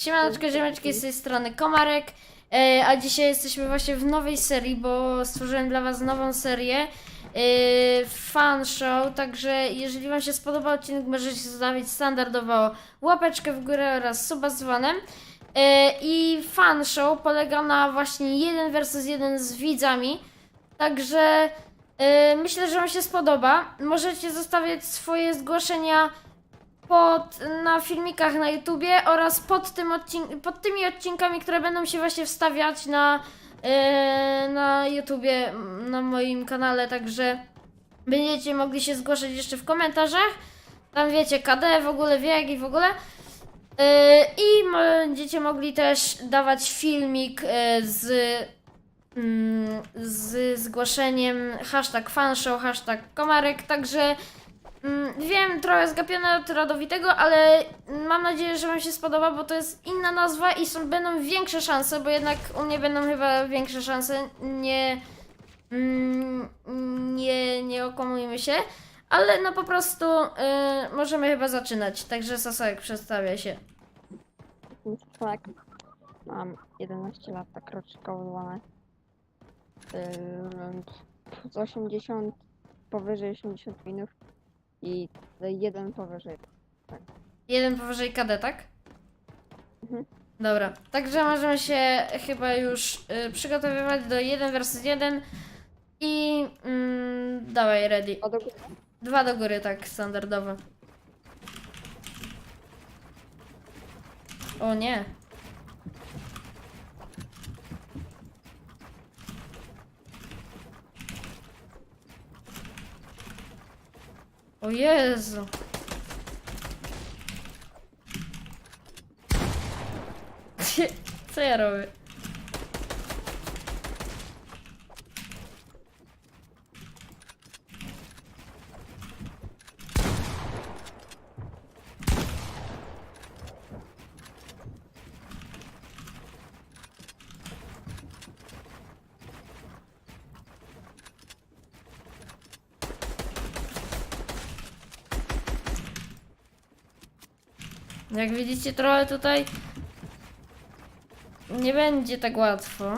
Siemaneczko, ziemeczki, z tej strony Komarek, e, a dzisiaj jesteśmy właśnie w nowej serii, bo stworzyłem dla Was nową serię e, Fan Show, także jeżeli Wam się spodobał odcinek, możecie zostawić standardowo łapeczkę w górę oraz suba z dzwonem. E, I Fan Show polega na właśnie 1 versus 1 z widzami, także e, myślę, że Wam się spodoba. Możecie zostawiać swoje zgłoszenia pod, na filmikach na YouTubie oraz pod, tym odcin- pod tymi odcinkami, które będą się właśnie wstawiać na, e, na YouTubie, na moim kanale, także będziecie mogli się zgłaszać jeszcze w komentarzach. Tam wiecie, KD, w ogóle wiek i w ogóle. E, I będziecie mogli też dawać filmik e, z, mm, z zgłoszeniem hashtag fanshow, hashtag komarek, także Mm, Wiem, trochę zgapione od rodowitego, ale mam nadzieję, że Wam się spodoba, bo to jest inna nazwa i są, będą większe szanse, bo jednak u mnie będą chyba większe szanse. Nie. Mm, nie, nie okłamujmy się. Ale no po prostu y, możemy chyba zaczynać. Także Sasek przedstawia się. Tak. Mam 11 lat, tak roczkowo 12. Yy, z 80 powyżej 80 minut i jeden powyżej. Jeden powyżej KD, tak? Mhm. Dobra, także możemy się chyba już y, przygotowywać do 1 versus 1 i mm, dawaj ready. A do góry? Dwa do góry, tak, standardowo. O nie. O Jezu. Co ja robię? Jak widzicie, trochę tutaj nie będzie tak łatwo.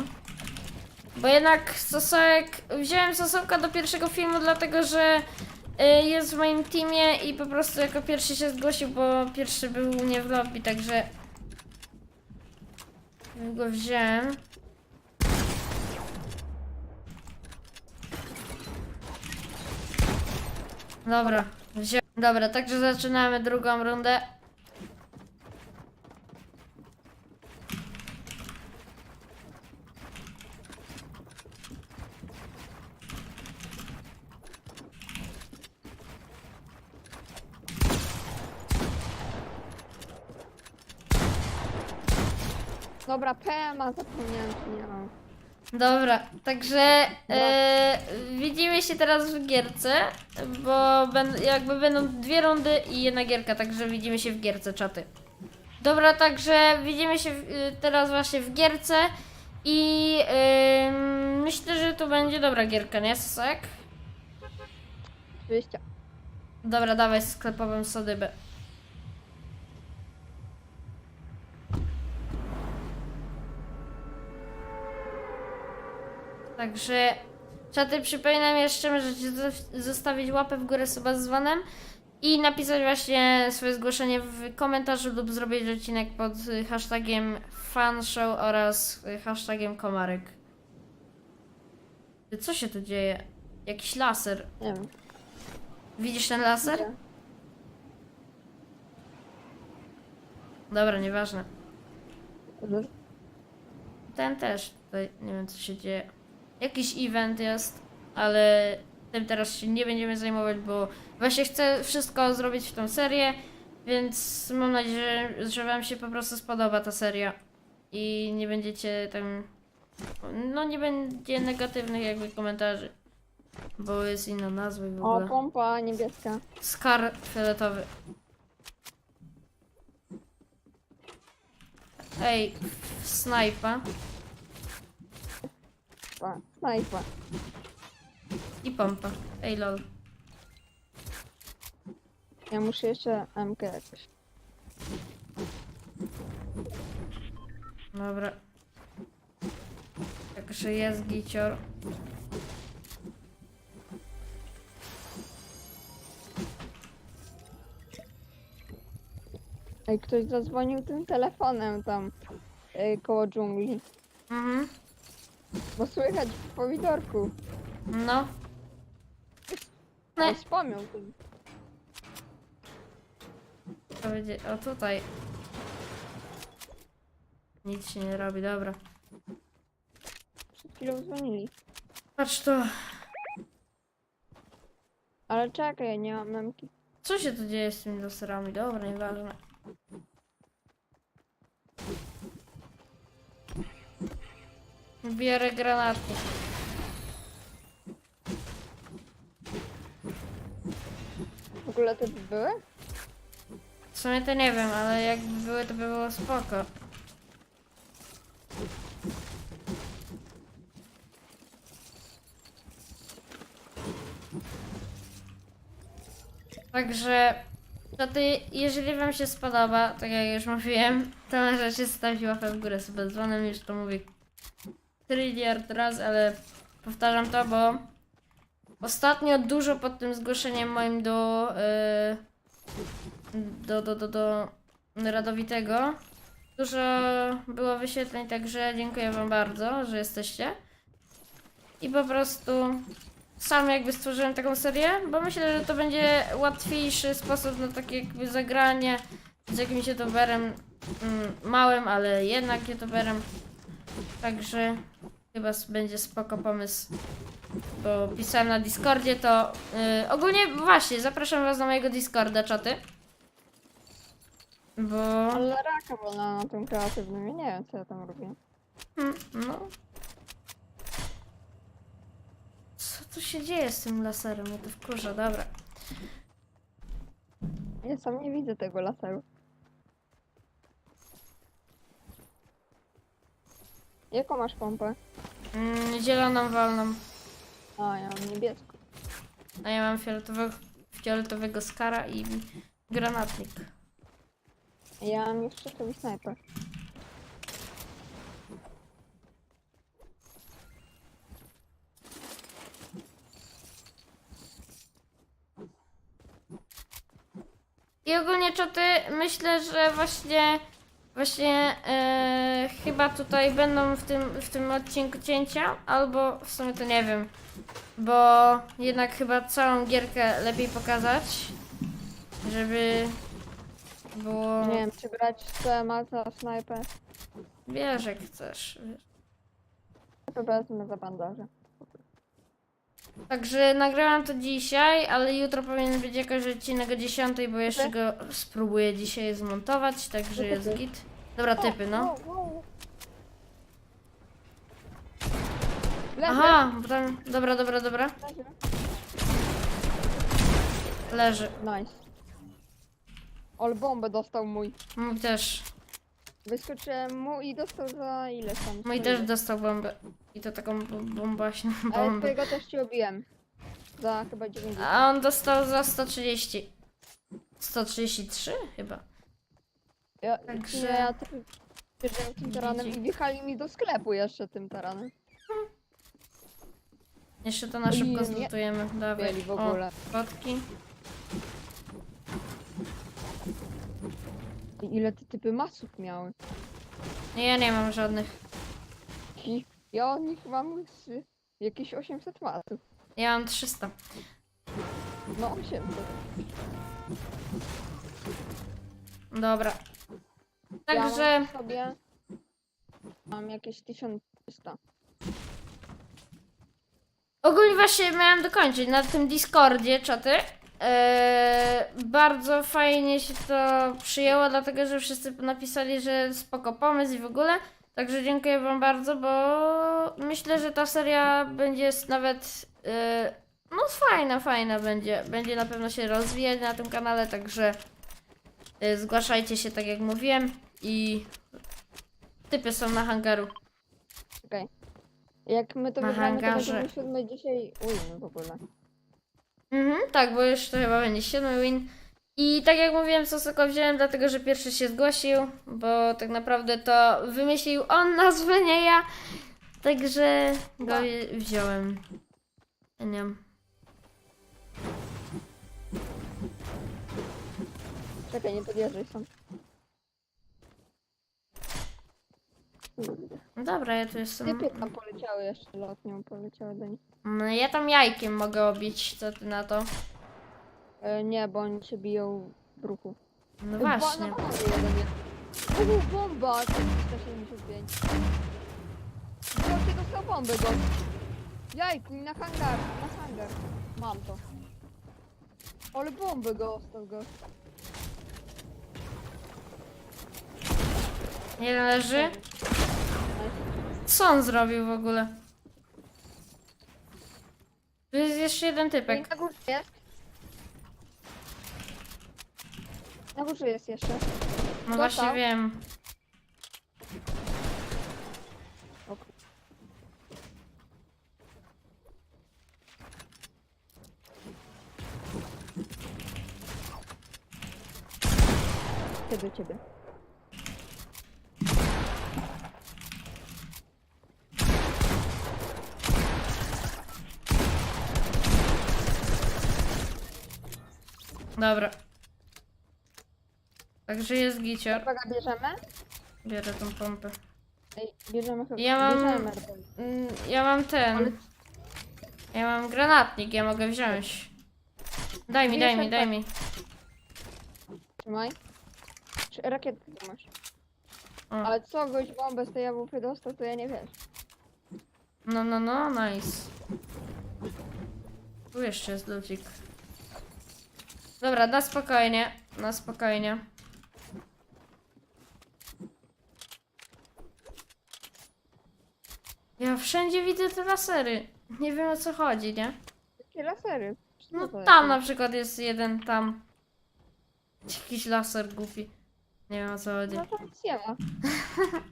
Bo jednak Sosek. Wziąłem Sosoka do pierwszego filmu, dlatego że y, jest w moim teamie i po prostu jako pierwszy się zgłosił, bo pierwszy był u mnie w lobby, także. Go wziąłem. Dobra, wziąłem. Dobra, także zaczynamy drugą rundę. Dobra, PMA zapomniałem, czy nie mam. Dobra, także e, widzimy się teraz w gierce, bo ben, jakby będą dwie rundy i jedna gierka, także widzimy się w gierce, czaty. Dobra, także widzimy się w, y, teraz właśnie w gierce i ym, myślę, że to będzie dobra gierka, nie Sosek? Oczywiście. Dobra, dawaj sklepową sodybę. Także czaty przypominam jeszcze, możecie zo- zostawić łapę w górę suba z dzwonem i napisać właśnie swoje zgłoszenie w komentarzu lub zrobić odcinek pod hashtagiem fanshow oraz hashtagiem komarek. Co się tu dzieje? Jakiś laser. Nie wiem. Widzisz ten laser? Gdzie? Dobra, nieważne. Że- Ten też tutaj nie wiem co się dzieje. Jakiś event jest, ale tym teraz się nie będziemy zajmować, bo właśnie chcę wszystko zrobić w tą serię, więc mam nadzieję, że wam się po prostu spodoba ta seria i nie będziecie tam no nie będzie negatywnych jakby komentarzy, bo jest inna nazwa i w O, ogóle. pompa niebieska. Skar fioletowy. Ej, snajpa Pa, Snajpa. i pompa. Ej, lol. Ja muszę jeszcze MK jakoś. Dobra. Także jest gicior. Ej, ktoś zadzwonił tym telefonem tam y, koło dżungli. Mhm. Bo słychać w pomidorku. No. Ale wspomniał tym. To będzie... O tutaj. Nic się nie robi, dobra. Przed chwilą dzwonili. Patrz to. Ale czekaj, ja nie mam memki. Co się tu dzieje z tymi laserami? Dobra, nieważne. Biorę granatki. W ogóle te były? W sumie to nie wiem, ale jakby były, to by było spoko. Także, to ty, jeżeli wam się spodoba, tak jak już mówiłem, to możecie zostawić łapę w górę z dzwonem, już to mówię tryliard raz, ale powtarzam to, bo ostatnio dużo pod tym zgłoszeniem moim do... Yy, do, do, do, do Radowitego. Dużo było wyświetleń, także dziękuję Wam bardzo, że jesteście. I po prostu sam jakby stworzyłem taką serię, bo myślę, że to będzie łatwiejszy sposób na takie jakby zagranie z jakimś youtuberem mm, małym, ale jednak youtuberem. Także chyba będzie spoko pomysł. Bo pisałem na Discordzie, to yy, ogólnie właśnie zapraszam Was na mojego Discorda, czaty. Bo. Ale raka wolna na tym kreatywnym. Ja nie wiem, co ja tam robię. Mm, No. Co tu się dzieje z tym laserem? Mnie to wkurza, dobra. Ja sam nie widzę tego laseru. Jaką masz pompę? Mm, zieloną wolną. A, ja mam niebieską. A ja mam fioletowego, fioletowego skara i granatnik. Ja mam jeszcze sobie snajper. I ogólnie czaty, myślę, że właśnie właśnie e, chyba tutaj będą w tym, w tym odcinku cięcia, albo w sumie to nie wiem, bo jednak chyba całą gierkę lepiej pokazać, żeby było... Nie wiem, czy brać CMA za snajper. Wiesz jak chcesz. wiesz. To wezmę za bandaże. Także nagrałam to dzisiaj, ale jutro powinien być jakoś odcinek o 10, bo jeszcze go spróbuję dzisiaj zmontować, także jest git. Dobra, typy, no. Aha, bo tam... Dobra, dobra, dobra. leży. Leży. Nice. Ol bombę dostał mój. Mój też. Wyskoczyłem mu i dostał za ile tam? Mój też dostał bombę. I to taką bo- bombaśną Ale bombę. twojego też ci obiłem. Za chyba 90. A on dostał za 130. 133 chyba. Ja, Także- nie, ja też tym taranem i wjechali mi do sklepu jeszcze tym taranem. Jeszcze to na szybko Nie. zlutujemy. Dawaj. Mieli w ogóle. O, fotki. I ile te typy masów miały? Nie, ja nie mam żadnych. I ja od nich mam z, jakieś 800 masów. Ja mam 300. No 800. Dobra. Ja Także... mam sobie mam jakieś 1300. Ogólnie właśnie miałam dokończyć na tym Discordzie czaty. Eee, bardzo fajnie się to przyjęło, dlatego że wszyscy napisali, że spoko pomysł i w ogóle. Także dziękuję Wam bardzo, bo myślę, że ta seria będzie nawet e, no fajna, fajna będzie. Będzie na pewno się rozwijać na tym kanale, także e, zgłaszajcie się tak jak mówiłem i typy są na hangaru. Czekaj. Jak my to Na wygramy, to hangarze. będziemy siódmy dzisiaj win w ogóle. Mhm, tak, bo już to chyba będzie siódmy win. I tak jak mówiłem, Sosoko wziąłem dlatego, że pierwszy się zgłosił, bo tak naprawdę to wymyślił on nazwę, nie ja. Także go wziąłem. Nie. Czekaj, nie podjeżdżaj sam. No dobra, ja tu jestem. Typy tam poleciały jeszcze lotnią, poleciały do nich. No, ja tam jajkiem mogę obić, co ty na to? E, nie, bo oni się biją w ruchu. No E, właśnie. Ba- na bananie jeden jest. Uuu, bomba! 375. Goście dostał bombę, go. Jajku, na hangar, na hangar. Mam to. Ale bombę go ostał go. Jeden leży. Co on zrobił w ogóle? Tu jest jeszcze jeden typek. na górze jest. Na górze jest jeszcze. No Dostał? właśnie wiem. Do ciebie. Dobra. Także jest gicior. Uwaga, bierzemy? Bierę tą pompę. Ej, bierzemy chyba. Ja mam- Bierzemy. Mm, Ja mam ten. Ja mam granatnik, ja mogę wziąć. Daj mi, daj mi, daj mi. Trzymaj. Czy rakietę tu masz? O. Ale co, goś bombę z tej jabłki dostał, to ja nie wiesz. No, no, no, nice. Tu jeszcze jest lucik. Dobra, na spokojnie, na spokojnie. Ja wszędzie widzę te lasery. Nie wiem o co chodzi, nie? Jakie lasery? Co No to tam jest? na przykład jest jeden tam. Jakiś laser głupi. Nie wiem o co chodzi. No to nic nie ma.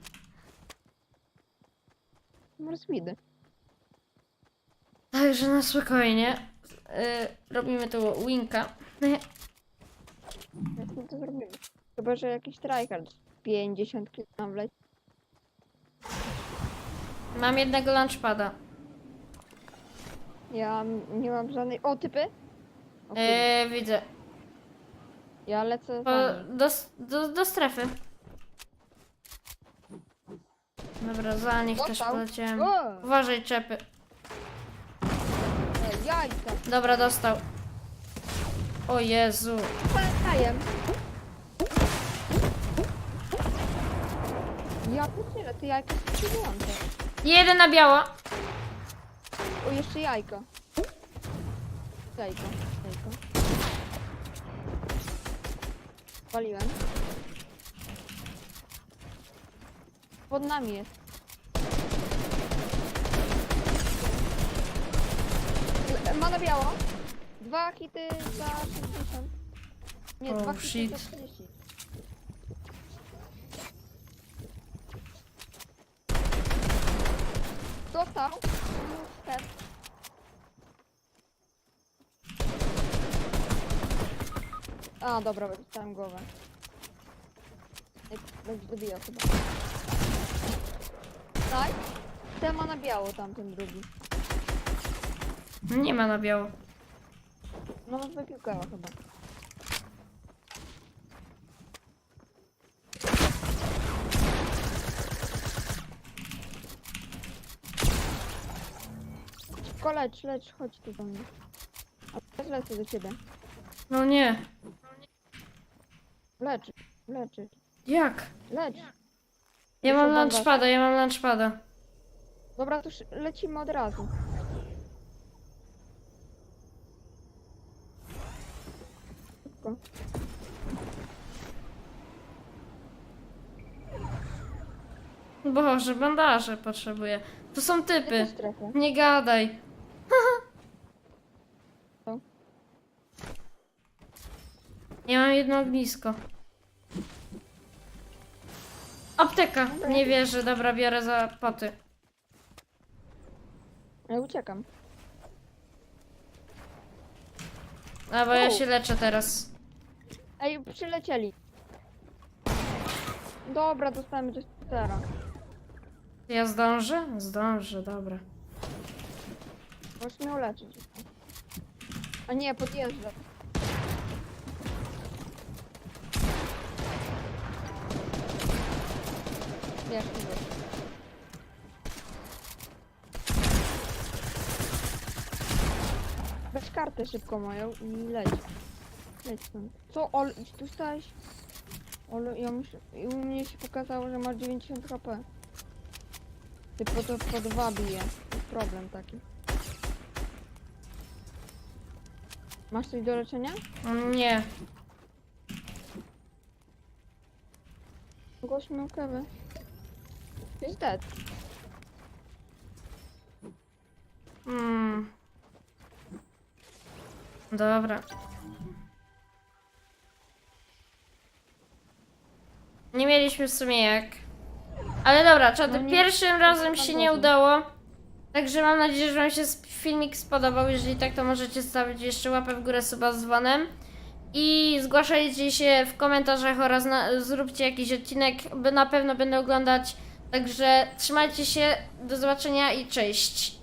Także na spokojnie. Y, robimy tu winka. My to zrobimy? Chyba, że jakiś tryhard 50 kg nam wleci. Mam jednego lunchpada. Ja nie mam żadnej... O, typy? O. Y, widzę. ja lecę Po, za nim. do, do, do strefy. Dobra, za nich też Dostał. poleciałem. O! Uważaj, czepy. Dobra, dostał. O Jezu. Pamiętajem. Ja pierdzielę, te jajka są przyjmujące. Jeden na biało. O, jeszcze jajko. Jajko, jajko. Paliłem. Pod nami jest. Ma na biało. Dwa hity za 60. Nie, Oh, dwa hity shit. za 30. Dostał. Step. A, dobra, dostałem głowę. Ej, Będzie dobijał chyba. Tak? Ten ma na biało tamten drugi. Nie ma na biało. No, wypiłkała chyba. Szybko lecz, lecz, chodź tu do mnie. A teraz lecę do ciebie. No nie. Lecz, leczy, Jak? lecz. Ja mam Muszę lunchpada, ja mam lunchpada. Dobra, to już lecimy od razu. Szybko. Boże, bandaże potrzebuję. To są typy. Nie gadaj. Co? Ja mam jedno ognisko. Apteka. Nie wierzę. Dobra, biorę za poty. Ja uciekam. A bo ja się leczę teraz. Ej, przylecieli. Dobra, dostałem Jestera. Ja zdążę? Zdążę, dobra. Możesz mnie uleczyć. A nie, podjeżdża. Wiesz, wiesz. Weź kartę szybko moją i leć. Leć stąd. Co? Ol, tu stałeś? Ol, ja muszę... i U mnie się pokazało, że masz 90 HP. Ty po to po dwa bije. To jest problem taki. Masz coś do leczenia? Nie. Głoś miał kawę. Jest dead. Hmm. Dobra. Nie mieliśmy w sumie jak. Ale dobra, czad, No pierwszym razem się nie udało. Także mam nadzieję, że Wam się filmik spodobał. Jeżeli tak, to możecie stawić jeszcze łapę w górę suba z dzwonem. I zgłaszajcie się w komentarzach oraz na, zróbcie jakiś odcinek, by na pewno będę oglądać. Także trzymajcie się, do zobaczenia i cześć.